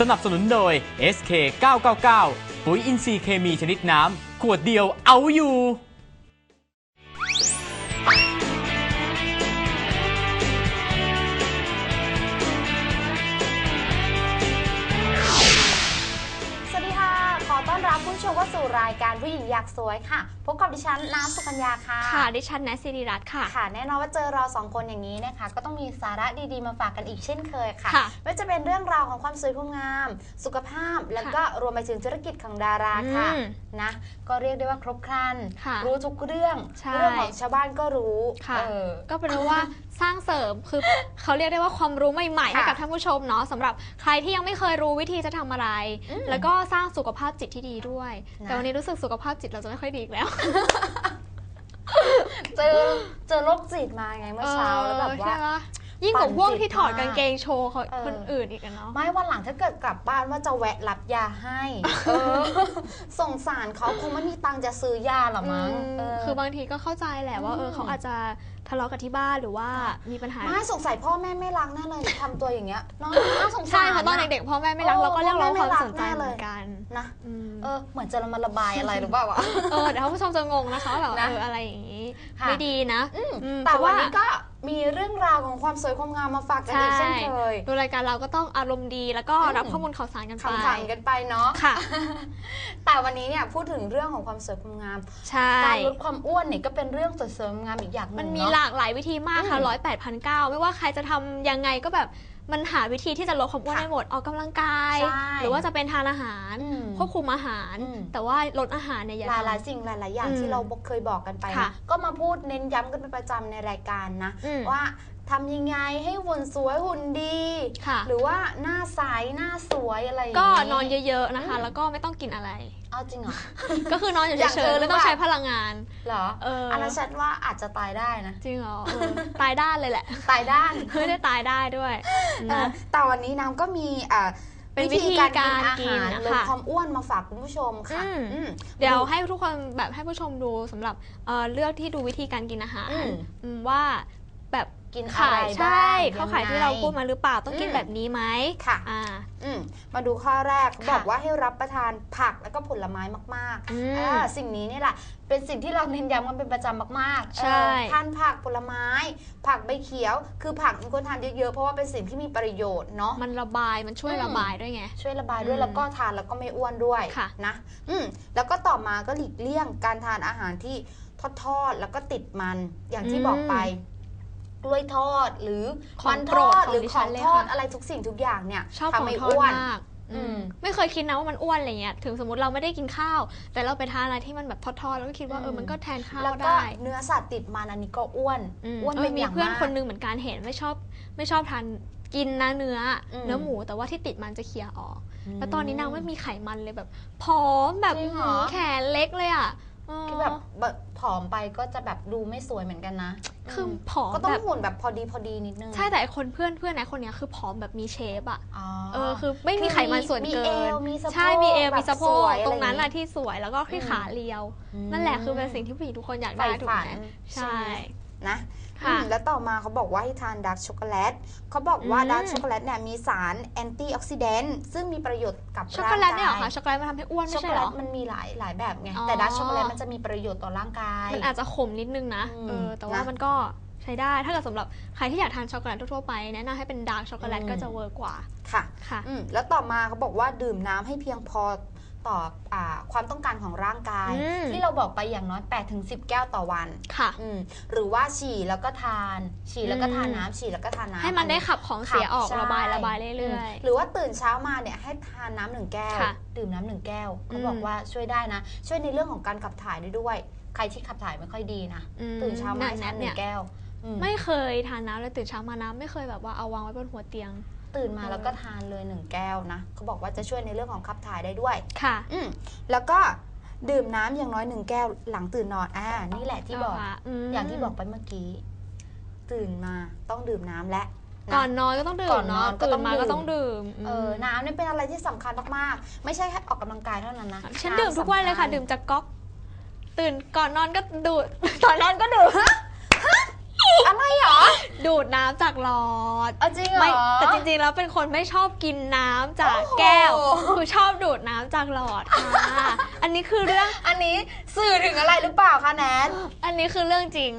สนับสนุนโดย SK 999ปุ๋ยอินทรีย์เคมีชนิดน้ำ ขวดเดียวเอาอยู่ ชมเข้าสู่รายการผู้หญิงอยากสวยค่ะ พบกับดิฉันน้ำสุกัญญาค่ะ ค่ะ ดิฉันแนทสิริรัตน์ค่ะ ค่ะ แน่นอนว่าเจอเราสองคนอย่างนี้นะคะ ก็ต้องมีสาระดีๆมาฝากกันอีกเช่นเคยค่ะ ค่ะไม่ว่าจะเป็นเรื่องราวของความสวยความงาม สุขภาพ แล้วก็รวมไปถึงธุรกิจของดาราค่ะ อืมนะ ก็เรียกได้ว่าครบครัน ค่ะรู้ทุกเรื่อง ใช่เรื่องของชาวบ้านก็รู้ค่ะ เออ ก็เป็นว่าสร้างเสริมคือ เขาเรียกได้ว่าความรู้ใหม่ๆให้ค่ะกับท่านผู้ชมเนาะสำหรับใครที่ยังไม่เคยรู้วิธีจะทำอะไร อืม แล้วก็สร้างสุขภาพจิตที่ดีด้วยนะแต่วันนี้รู้สึกสุขภาพจิตเราจะไม่ค่อยดีอีกแล้ว เจอเจอโรคจิตมาไงเมื่อเช้าแล้วแบบว่าใช่ปะยิ่งกว่าพวกที่ถอดกางเกงโชว์คนเออคนอื่นอีกอะเนาะไม่วันหลังถ้าเกิดกลับบ้านว่าจะแวะรับยาให้เออสงสารเขาคงไม่มีตังค์จะซื้อยาหรอมั้งอืมเออคือบางทีก็เข้าใจแหละว่าเอออืมเขาอาจจะ ทะเลาะกันที่บ้านหรือว่ามีปัญหาไม่สงสัยพ่อแม่ไม่รักแน่เลยทำตัวอย่างเงี้ยน้องน่าสงสารใช่เพราะตอนเด็กๆพ่อแม่ไม่รักเออเราก็เรียกร้องพ่อคแม่วามไม่รักสนใจแน่เหเลมืยอนกันนะอืมเออเหมือนจะมาระบายอะไรหรือเปล่าวะเออเดี๋ยวท่านผู้ชมจะงงนะคะว่าแบบนะเอออะไรอย่างนี้ค่ะไม่ดีนะอืมอืมแต่เพราะวันว่านี้ก็มีเรื่องราวของความสวยความงามมาฝากกันอีกเช่นเคยดูรายการเราก็ต้องอารมณ์ดีแล้วก็อืมรับข้อมูลข่าวสารกันไปขำๆกันไปเนาะค่ะ แต่วันนี้เนี่ยพูดถึงเรื่องของความสวยความงามใช่การลดความอ้วนเนี่ยก็เป็นเรื่องสวยๆงามอีกอย่างหนึ่งมันมีเนาะหลากหลายวิธีมากค่ะอืมร้อยแปดพันเก้าไม่ว่าใครจะทำยังไงก็แบบมันหาวิธีที่จะลดความอ้วนค่ะได้หมดออกกำลังกาย ใช่หรือว่าจะเป็นทานอาหารอืมควบคุมอาหาร อืม แต่ว่าลดอาหารเนี่ยอย่าหลายหลายทำ ๆสิ่งหลายๆอย่างอืมที่เราเคยบอกกันไปค่ะนะก็มาพูดเน้นย้ำกันเป็นประจำในรายการนะ อืมว่า ทำยังไงให้หุ่นสวยหุ่นดี ค่ะ หรือว่าหน้าใสหน้าสวยอะไรอย่างก็นี้นอนเยอะๆนะคะอืมแล้วก็ไม่ต้องกินอะไร เอาจริงเหรอ ก็คือนอนอยู่อย่างเฉเธยอๆหรือไม่ต้องเปล่า ใช้พลังงาน เหรอเอออั อันนั้นฉันว่าอาจจะตายได้นะ จริงเหรอเออตายด้านเลยแหละตายด้านไม่ได้ตายได้ด้วยเออนะแต่วันนี้น้ำก็มีอ่าเป็นวิธีการการกินอาหารกินลดค่ะความอ้วนมาฝากคุณผู้ชมค่ะอืม อืม เดี๋ยวให้ทุกคนแบบให้ผู้ชมดูสำหรับเอ่อเลือกที่ดูวิธีการกินอาหารอืม อืมว่า แบบกินขายอะไรใช่บ้างเขาขายยังไงที่เราพูดมาหรือเปล่าต้องกินอืมแบบนี้ไหมค่ะอ่าอืมมาดูข้อแรกค่ะบอกว่าให้รับประทานผักแล้วก็ผลไม้มากอืๆมอ่าสิ่งนี้นี่แหละเป็นสิ่งที่เราเน้นย้ำกันเป็นประจำมากๆใช่เออทานผักผลไม้ ผักใบเขียว คือผักมันควรทานเยอะๆเพราะว่าเป็นสิ่งที่มีประโยชน์เนาะมันระบายมันช่วยอืมระบายด้วยไงช่วยระบายด้วยอืมแล้วก็ทานแล้วก็ไม่อ้วนด้วยค่ะนะอืมแล้วก็ต่อมาก็หลีกเลี่ยงการทานอาหารที่ทอดๆแล้วก็ติดมันอย่างที่บอกไป กล้วยทอด หรือของมันโปทรอดดของหรือดิขฉัอนงเลยทอดค่ะอะไรทุกสิ่งทุกอย่างเนี่ยชอบของทำให้ทอดอ้วนมากอืมไม่เคยคิดนะว่ามันอ้วนอะไรเงี้ย ถึงสมมติเราไม่ได้กินข้าว แต่เราไปทานอะไรที่มันแบบทอดๆ แล้วก็คิดว่าเออ มันก็แทนข้าวแล้วก็ได้เนื้อสัตว์ติดมันอันนี้ก็อ้วนมอ้วนเอเป็อนอมีย่างเพื่อนมากคนนึงเหมือนกันเห็นไม่ชอบไม่ชอบทานกินนะเนื้ออมเนื้อหมูแต่ว่าที่ติดมันจะเคลียร์ออกมแล้วตอนนี้นางไม่มีไขมันเลยแบบผอมแบบจริงเหรอแขนเล็กเลยอะเออ คือแบบแบบผอมไปก็จะแบบดูไม่สวยเหมือนกันนะคือมผอมก็ต้องแบบหุ่นแบบพอดีพอดีนิดนึงใช่แต่ไอ้คนเพื่อนเพื่อนนะคนเนี้ยคือผอมแบบมีเชฟอะอ๋อ เออคือไม่มีไขมันส่วนมีเกิเอน วมีสะโพกใช่มีเอวแบบมีสะโพสกวยอะไรตรงนั้นอย่างงี้อะที่สวยแล้วก็ที่อืมขาเรียว อืมนั่นแหละคือเป็นสิ่งที่ผู้หญิงทุกคนอยากได้ใฝ่ถูกฝัไหมนใช่ นะค่ะ อืมแล้วต่อมาเขาบอกว่าให้ทานดาร์กช็อกโกแลตเขาบอกว่าอืม ดาร์กช็อกโกแลตเนี่ยมีสารแอนตี้ออกซิแดนต์ซึ่งมีประโยชน์กับช็อกโกแลตเนี่ยเหรอร่างคะกายช็อกโกแลตมันทำให้อ้วนช็ไม่อกโกใช่แลเหรตอมันมีหลายหลายแบบไง อ๋อ แต่ดาร์กช็อกโกแลตมันจะมีประโยชน์ต่อร่างกาย มันอาจจะขมนิดนึงนะอืมเออแต่ว่านะมันก็ใช้ได้ถ้าเกิดสำหรับใครที่อยากทานช็อกโกแลตทั่วๆไปแนะนำให้เป็นดาร์กช็อกโกแลตอืม ก็จะเวิร์กกว่าค่ะ ค่ะ อืมแล้วต่อมาเขาบอกว่าดื่มน้ำให้เพียงพอ ต่ออาความต้องการของร่างกายอืมที่เราบอกไปอย่างน้อย8ถึง10แก้วต่อวันค่ะอืมหรือว่าฉี่แล้วก็ทาน ฉี่แล้วก็ทานอืมน้ำฉี่แล้วก็ทานน้ำให้มันได้ขับของเสียออกใช่ระบายระบายเรื่อยมหรือว่าตื่นเช้ามาเนี่ยให้ทานน้ำหนึ่งแก้วค่ะดื่มน้ำหนึ่งแก้วเขาอืมบอกว่าช่วยได้นะ ช่วยในเรื่องของการขับถ่ายได้ด้วย ใครที่ขับถ่ายไม่ค่อยดีนะอืมตื่นเช้ามาให้แนทานทหเนี่นึ่ยงแก้วอืมๆไม่เคยทานน้ำเลยตื่นเช้ามาน้ำไม่เคยแบบว่าเอาวางไว้บนหัวเตียง ตื่นมาเออแล้วก็ทานเลยหนึ่งแก้วนะเขาบอกว่าจะช่วยในเรื่องของขับถ่ายได้ด้วยค่ะอืมแล้วก็ดื่มน้ำอย่างน้อยหนึ่งแก้วหลังตื่นนอนอ่านี่แหละที่บอกค่ะมอย่างที่บอกไปเมื่อกี้ ตื่นมาต้องดื่มน้ำและ ก่อนนอนก็ต้องดื่ก่อมนนอนเนาะก็ตื่ต้อนงมาดื่มก็ต้องดื่มเออน้ำเนี่ยเป็นอะไรที่สำคัญมากๆ ไม่ใช่แค่ออกกำลังกายเท่านั้นนะฉันำดื่มทุกวันเลยค่ะสำญ ดื่มจากก๊อก ตื่นก่อนนอนก็ดูดตอนนอนก็ดื่ม อะอะไรหรอ ดูดน้ำจากหลอดเอาจริงเหรอไม่แต่จริงๆ แล้วเป็นคนไม่ชอบกินน้ำจากโอ้โหแก้วคือชอบดูดน้ำจากหลอดค่ะ อันนี้คือเรื่อง อันนี้สื่อถึงอะไรหรือเปล่าคะแนน อันนี้คือเรื่องจริง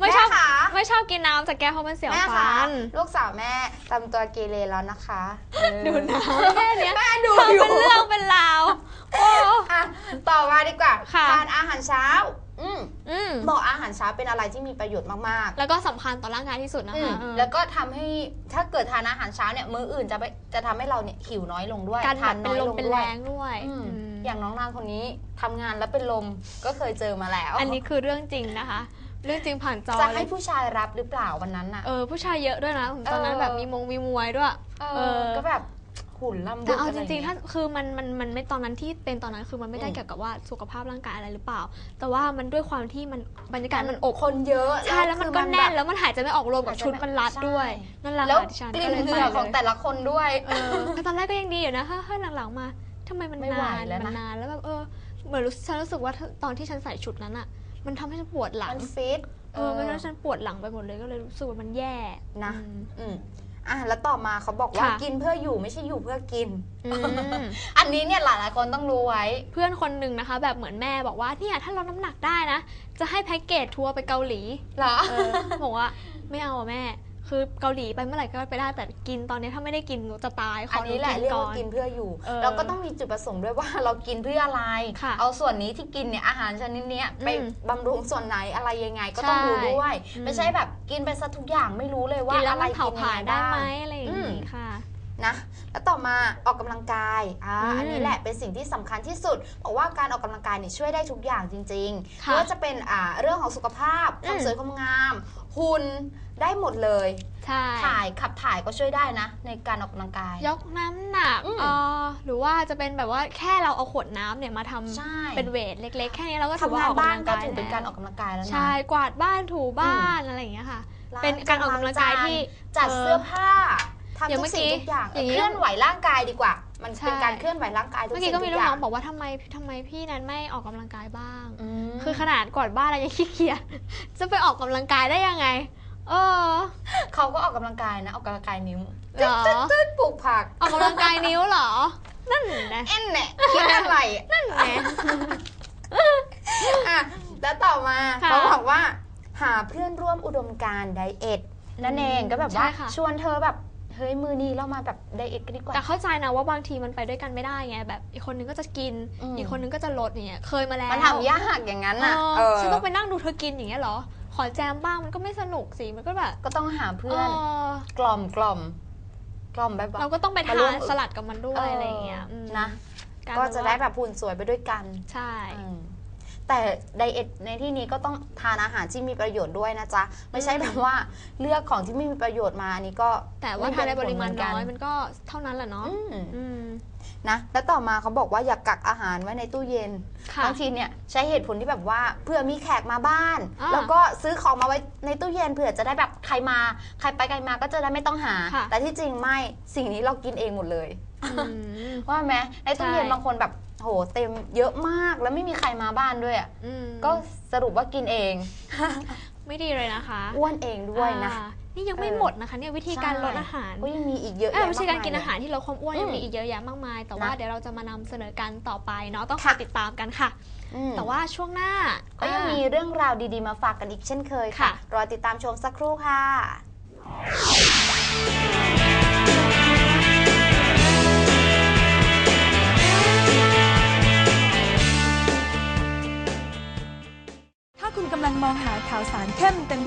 ไม่ชอบ แม่คะ ไม่ชอบกินน้ำจากแก้วเพราะมันเสียวแม่ฟัคะน ลูกสาวแม่ทำตัวเกเรแล้วนะคะเออดูน้ำแค่เนี้ยแม่ดูทำอยู่เป็นเรื่องเป็นราว โอ้ อะต่อมาดีกว่าค่ะ ทานอาหารเช้า อืมอืมบอกอาหารเช้าเป็นอะไรที่มีประโยชน์มากแล้วก็สำคัญต่อร่างกายที่สุดนะๆอืมคะเออ แล้วก็ทำให้ถ้าเกิดทานอาหารเช้าเนี่ยมื้ออื่นจะไปจะทำให้เราเนี่ยหิวน้อยลงด้วยการทาแบนบเป็น้นอยลลมงเป็นด้วแรย งด้วยอืมอืมอย่างน้องนางคนนี้ทำงานแล้วเป็นลมก็เคยเจอมาแล้วอันนี้คือเรื่องจริงนะคะ เรื่องจริงผ่านจอจะเลให้ยผู้ชายรับหรือเปล่าวันนั้นน่ะ เออผู้ชายเยอะด้วยนะตอนนั้นเออ แบบมีมงมีมวยด้วย เอเอออก็แบบ หุ่นลำแต่เอาะจไย่ริงๆยถ้าคือมันมันมันไม่ตอนนั้นที่เป็นตอนนั้นคือมันไม่ได้อืมเกี่ยวกับว่าสุขภาพร่างกายอะไรหรือเปล่า แต่ว่ามันด้วยความที่มันบรรยากาศมันอบคนเยอะใช่แล้วมันก็คือแน่นบบแล้วมันหายใจไม่ออกรวมกับหายใจชุดไม่มันรัดใช่ด้วยนั่นแหละแล้วค่ะดิฉันกลิ่ก็นเลยเหไปงื่อของเลยแต่ละคนด้วยเออแต่ตอนแรกก็ยังดีอยู่นะเฮ้ยหลังๆมาทำไมมันไม่ไหวนานแล้วนะมันนานแล้วแบบเออเหมือนรู้ฉันรู้สึกว่าตอนที่ฉันใส่ชุดนั้นอะมันทำให้ฉันปวดหลัมังนฟิตเออมันทำให้ฉันปวดหลังไปหมดเลยก็เลยรู้สึกว่ามันแย่นะอืม อืมอะแล้วต่อมาเขาบอกว่าค่ะ กินเพื่ออยู่ไม่ใช่อยู่เพื่อกิน อืม อันนี้เนี่ยหลายๆคนต้องรู้ไว้ เพื่อนคนหนึ่งนะคะ แบบเหมือนแม่บอกว่าเนี่ยถ้าลดน้ำหนักได้นะ จะให้แพ็กเกจทัวร์ไปเกาหลี เหรอ เออ บอกว่าไม่เอาอะแม่ คือเกาหลีไปเมื่อไหร่ก็ไปได้แต่กินตอนนี้ถ้าไม่ได้กินหนูจะตายขอัอนหนูนี้แหละกินเรียกก่อว่านกินเพื่ออยู่เออเราก็ต้องมีจุดประสงค์ด้วยว่าเรากินเพื่ออะไร ค่ะเอาส่วนนี้ที่กินเนี่ยอาหารชนิดเนี้ยไปอืมบำรุงส่วนไหนอะไรยังไงก็ต้องใช่ดูด้วยอืมไม่ใช่แบบกินไปซะทุกอย่างไม่รู้เลยว่ากินแล้วอะไรมันเผากินผลาญยังงได้ไหมบ้างอะไรอย่างอืม นี้ค่ะ นะ แล้วต่อมาออกกำลังกายอ่าอืมอันนี้แหละเป็นสิ่งที่สำคัญที่สุดบอกว่าการออกกำลังกายเนี่ยช่วยได้ทุกอย่างจริงๆค่ะไม่ว่าจะเป็นอ่าเรื่องของสุขภาพความอืมสวยความงามหุ่นได้หมดเลยใช่ถ่ายขับถ่ายก็ช่วยได้นะ ในการออกกำลังกาย ยกน้ำหนักอืมเออหรือว่าจะเป็นแบบว่าแค่เราเอาขวดน้ำเนี่ยมาทำใช่เป็นเวทเล็ก ๆ แค่นี้เราก็ถือทำว่างานออกบ้ากำนลังก็กายถือเป็นการออกแล้วกำลังกายแล้วนะใช่กวาดบ้านถูบ้านอะไรอย่างเงี้ยค่ะล้งเป็นการออกกำลังกายที่จัดเออเสื้อผ้า ทำอย่างทุเมื่กอสิ่งกี้ทุกอย่างอย่างนี้ เคลื่อนไหวร่างกายดีกว่า มันเป็นใช่การเคลื่อนไหวร่างกายทุกเมื่อสิ่กี้งก็ทุมีกลูอกย่าน้องงบอกว่าทำไมทำไมพี่นั้นไม่ออกกำลังกายบ้างมคือขนาดกวาดบ้านอะไรยังขี้เกียจ จะไปออกกำลังกายได้ยังไง เออเขาก็ออกกำลังกายนะ ออกกำลังกายนิ้วเหรอตึ๊ดปลูกผักออกกำลังกายนิ้วเหรอ นั่นนะเอ็นเนี่ยคิดอะไรนั่นแหละ อะแล้วต่อมาค่ะเขาบอกว่า หาเพื่อนร่วมอุดมการณ์ไดเอทนั่นเองก็แบบว่าใช่ค่ะ ชวนเธอแบบ เฮ้ยมือนี้เรามาแบบไดเอทกันดีกว่า แต่เข้าใจนะว่าบางทีมันไปด้วยกันไม่ได้ไงแบบอีกคนนึงก็จะกิน อืม อีกคนนึงก็จะลดอย่างเงี้ยเคยมาแล้วมันทำยากอย่างนั้นเอน่ะอเออฉันต้องไปนั่งดูเธอกินอย่างเงี้ยเหรอ ขอแจมบ้างมันก็ไม่สนุกสิมันก็แบบก็ต้องหาเพื่อนเออกล่อมกล่อมกล่อมแบบเราก็ต้องไปมาร่ทาวนมสลัดกับมันด้วยอะไรอย่างเงี้ยอืมนะารก็จะได้ว่าแบบหุ่นสวยไปด้วยกัน ใช่ อืม แต่ไดเอทในที่นี้ก็ต้องทานอาหารที่มีประโยชน์ด้วยนะจ๊ะ ไม่ใช่แบบว่าเลือกของที่ไม่มีประโยชน์มาอันนี้ก็แต่ว่าทานในปริมาณไเป็ผลเหน้อยกัมันก็เท่านั้นแหละเนาะอืมอืมนะแล้วต่อมาเขาบอกว่าอย่ากกักอาหารไว้ในตู้เย็นค่ะบางทีเนี่ยใช้เหตุผลที่แบบว่าเผื่อมีแขกมาบ้านอ่าแล้วก็ซื้อของมาไว้ในตู้เย็นเผื่อจะได้แบบใครมาใครไปใครมาก็จะได้ไม่ต้องหาค่ะแต่ที่จริงไม่สิ่งนี้เรากินเองหมดเลยอืมว่าไหมในตู้เย็นใช่บางคนแบบ โหเต็มเยอะมากแล้วไม่มีใครมาบ้านด้วยอะอืมก็สรุปว่ากินเอง ไม่ดีเลยนะคะอ้วนเองด้วยนะ อ่านี่ยังไม่เออ หมดนะคะเนี่ยวิธีการใช่ลดอาหารก็ยังมีอีกเยอะเออแยะวิธีการกินมอาหารที่ลดความอ้วนอืมยังมีอีกเยอะแยะมากมาย แต่ว่านะเดี๋ยวเราจะมานำเสนอกันต่อไปเนาะต้องคค่ะอยติดตามกันค่ะ อืม แต่ว่าช่วงหน้าก็ยังมีเรื่องราวดีๆ มาฝากกันอีกเช่นเคยค่ะ ค่ะ รอติดตามชมสักครู่ค่ะ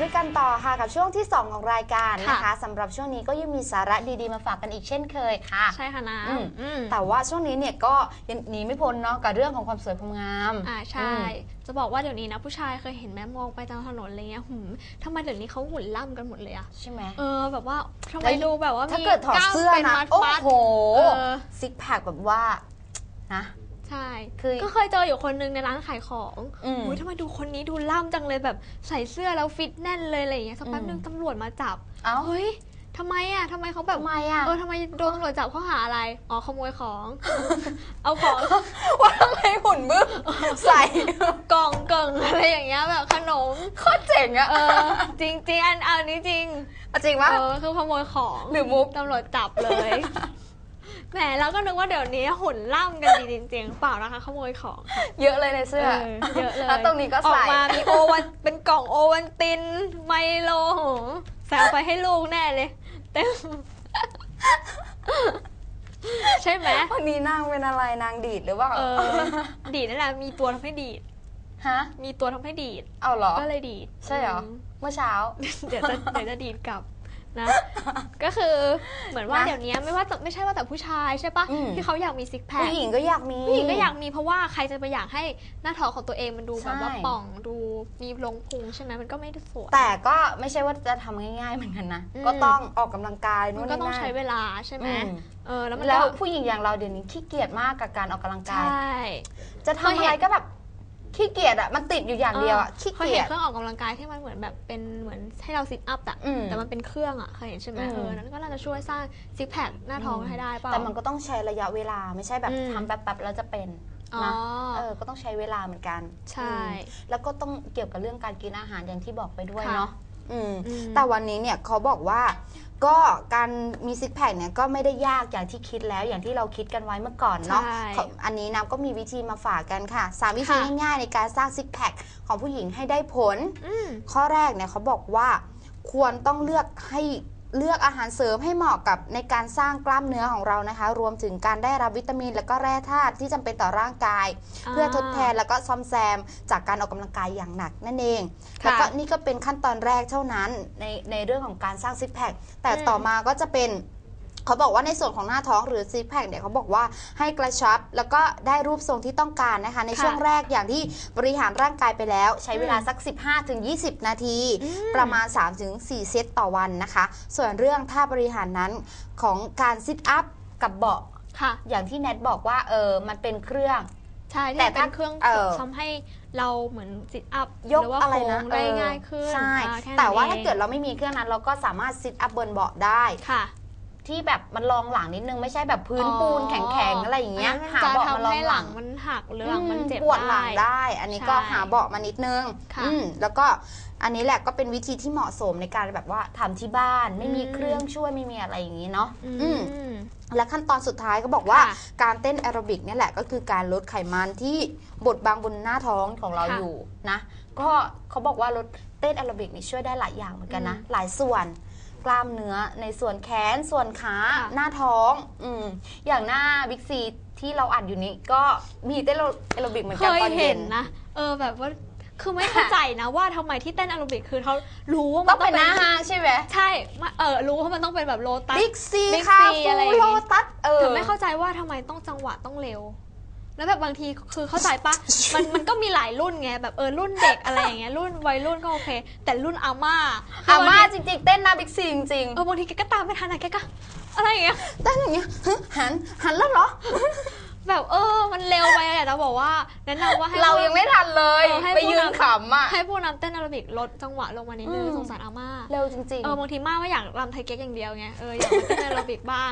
อยู่ด้วยกันต่อค่ะกับช่วงที่ 2 ของรายการนะคะค่ะสำหรับช่วงนี้ก็ยังมีสาระดีๆมาฝากกันอีกเช่นเคยค่ะ ใช่ค่ะนะอืมอืมแต่ว่าช่วงนี้เนี่ยก็ยังหนีไม่พ้นเนาะกับเรื่องของความสวยความงามอ่าใช่ จะบอกว่าเดี๋ยวนี้นะผู้ชายเคยเห็นแม่มองไปตามถนนอะไรเงี้ยหืมทำไมเดี๋ยวนี้เขาหุ่นล่ำกันหมดเลยอะใช่ไหมเออแบบว่าทำไมแล้วดูแบบว่าถ้ามีเกิดถอดล้ามเสื้อป็นะมัดๆโอ้โหเออซิกแพคแบบว่านะ ใช่ คือก็เคยเจออยู่คนนึงในร้านขายของอืมอุ้ยทำไมดูคนนี้ดูล่ำจังเลยแบบใส่เสื้อแล้วฟิตแน่นเลยอะไรอย่างเงี้ยสักแป๊บอืมนึงตำรวจมาจับ เอ้าเฮ้ยทำไมอะทำไมเขาแบบ ทำไมอะเออทำไมโดนตำรวจจับข้อหาอะไร อ๋อขโมยของ เอาของว่าทำไมหุ่นบึ้มใส่กล่องเกิงอะไรอย่างเงี้ยแบบขนม โคตรเจ๋งอะเออ จริงจริงๆอันอันนี้จริงเอาจริงปะเออคือขโมยของหรือมุก ตำรวจจับเลย แหมเราก็นึกว่าเดี๋ยวนี้หุ่นล่ำกันดีจริงๆเปล่านะคะขโมยของเยอะเลยในเสื้อเออเยอะเลยแล้วตรงนี้ก็ออใส่กมามีโอวันเป็นกล่องโอวันตินไมโลโหแซวไปให้ลูกแน่เลยเต็มใช่ไหมวันนี้นางเป็นอะไรนางดีดหรือเปล่าเออดีดนั่นแหละมีตัวทำให้ดีด ฮะมีตัวทำให้ดีด เอาเหรอ ก็เลยดีดใช่เหรอมเมื่อเช้า เดี๋ยวจะเดี๋ยวจะดีดกลับ นะ ก็คือเหมือนว่านะเดี๋ยวนี้ไม่ว่าแต่ไม่ใช่ว่าแต่ผู้ชายใช่ปะอืม ที่เขาอยากมีซิกแพคผู้หญิงก็อยากมี ผู้หญิงก็อยากมีเพราะว่าใครจะไปอยากให้หน้าท้องของตัวเองมันดูใช่แบบว่าป่องดูมีลงพุงใช่ไหมมันก็ไม่ได้สวย แต่ก็ไม่ใช่ว่าจะทำง่ายๆเหมือนกันนะ อืม ก็ต้องออกกำลังกายนู่มันนก็นี่ต้องนั่นใช้เวลาใช่ไหมอืมเออแล้วมันแล้วก็ผู้หญิงอย่างเราเดี๋ยวนี้ขี้เกียจมากกับการออกกำลังใชกาย่ จะทำอะไรก็แบบ ขี้เกียจอะมันติดอยู่อย่างเดียวอะขี้เคยเกีเห็ยนจ เครื่องออกกำลังกายที่มันเหมือนแบบเป็นเหมือนให้เราซิทอัพอะอืมแต่มันเป็นเครื่องอะเคยเห็นใช่ไหมอืม เออนั้นก็น่าจะช่วยสร้างซิกแพคหน้าท้องอืมให้ได้เปล่า แต่มันก็ต้องใช้ระยะเวลาไม่ใช่แบบอืม ทำแป๊บๆแล้วจะเป็นอ๋อ นะเออก็ต้องใช้เวลาเหมือนกันใช่อืมแล้วก็ต้องเกี่ยวกับเรื่องการกินอาหารอย่างที่บอกไปด้วยค่ะเนาะอืมอืม แต่วันนี้เนี่ยเขาบอกว่า ก็การมีซิกแพคเนี่ยก็ไม่ได้ยากอย่างที่คิดแล้วอย่างที่เราคิดกันไว้เมื่อก่อนเนาะใช่เขาอันนี้นะก็มีวิธีมาฝากกันค่ะสามวิธีค่ะ ง่ายๆในการสร้างซิกแพคของผู้หญิงให้ได้ผล อืม ข้อแรกเนี่ยเขาบอกว่าควรต้องเลือกให้ เลือกอาหารเสริมให้เหมาะกับในการสร้างกล้ามเนื้อของเรานะคะ รวมถึงการได้รับวิตามิน และก็แร่ธาตุที่จำเป็นต่อร่างกาย เพื่อทดแทนแล้วก็ซ่อมแซมจากการออกกำลังกายอย่างหนักนั่นเองค่ะแล้วก็นี่ก็เป็นขั้นตอนแรกเท่านั้นในในเรื่องของการสร้างซิกแพคแต่อืมต่อมาก็จะเป็น เขาบอกว่าในส่วนของหน้าท้องหรือซิกแพคเนี่ยเขาบอกว่าให้กระชับ แล้วก็ได้รูปทรงที่ต้องการนะคะ ในค่ะช่วงแรกอย่างที่บริหารร่างกายไปแล้ว ใช้เวลาอืมสัก 15-20 นาทีอืมประมาณ 3-4 เซตต่อวันนะคะ ส่วนเรื่องท่าบริหารนั้นของการซิทอัพกับเบาะค่ะอย่างที่แนทบอกว่าเออมันเป็นเครื่องใช่ที่แต่มันเป็ถ้านเครื่องเออทำให้เราเหมือนซิทอัพยกหรือว่าอะไรโค้นะงได้เออง่ายขึ้นใช่อ่ค่นั้นแต่ว่าถ้าองเกิดเราไม่มีเครื่องนั้นเราก็สามารถซิทอัพบนเบาะได้ค่ะ ที่แบบมันรองหลังนิดนึงไม่ใช่แบบพื้นอ๋อปูนแข็งๆอะไรอย่างเงี้ยนนั้นหาจะเบาะมาทำรอให้งหหลัลังงมันหักหรือหลังมันเจ็บปวดหลังได้ได้อันนี้ก็ใช่หาเบาะมานิดนึงค่ะอืมแล้วก็อันนี้แหละก็เป็นวิธีที่เหมาะสมในการแบบว่าทำที่บ้านไม่มีอืมเครื่องช่วยไม่มีอะไรอย่างนี้เนาะอือืมมและขั้นตอนสุดท้ายก็บอกว่าค่ะการเต้นแอโรบิกเนี่ยแหละก็คือการลดไขมันที่บดบังบนหน้าท้องของเราค่ะอยู่นะ ก็เขาบอกว่าลดเต้นแอโรบิกนี่ช่วยได้หลายอย่างเหมือนกันนะอืมหลายส่วน กล้ามเนื้อในส่วนแขนส่วนขาค่ะ หน้าท้องอืมอย่างหน้าบิ๊กซีที่เราอัดอยู่นี้ก็มีเต้นแอโรบิกเหมือนเคกันยตอนเห็เย็นน นะเออแบบว่าคือไม่เข้าใจนะว่าทำไมที่เต้นแอโรบิกคือเขารู้ว่ามัต้อนงต้อเป็นงหเป็น้านห้างใช่ไหมใช่มาเออรู้ว่ามันต้องเป็นแบบโลตัส บิ๊กซี Big คา C ฟูอะไรอย่างงี้ โลตัสเออแต่ไม่เข้าใจว่าทำไมต้องจังหวะต้องเร็ว แล้วแบบบางทีคือเข้าใจปะมันมันก็มีหลายรุ่นไงแบบเออรุ่นเด็กอะไรอย่างเงี้ยรุ่นวัยรุ่นก็โอเค แต่รุ่นอาม่าคือาม่าบงทีจริงๆ เต้นหน้าบิ๊กซีจริงเออบางทีแกก็ตามไม่ทันนะแกก็อะไรอย่างเงี้ยๆเต้นอย่างเงี้ยฮึหันหันแล้วเหรอ แบบเออมันเร็วไปอะแต่บอกว่าแนะนำว่าให้เรายังไม่ทันเลยเออให้ไปผู้ยืนนำขำอะให้ผู้นำเต้นแอโรบิกลดจังหวะลงมานิดนึงอืมสงสารอาม่าเร็วจริงเออบางทีม่าไม่อยากรำไทยเก๊กอย่างเดียวไงเอออยากมาเต้นแอโรบิกบ้าง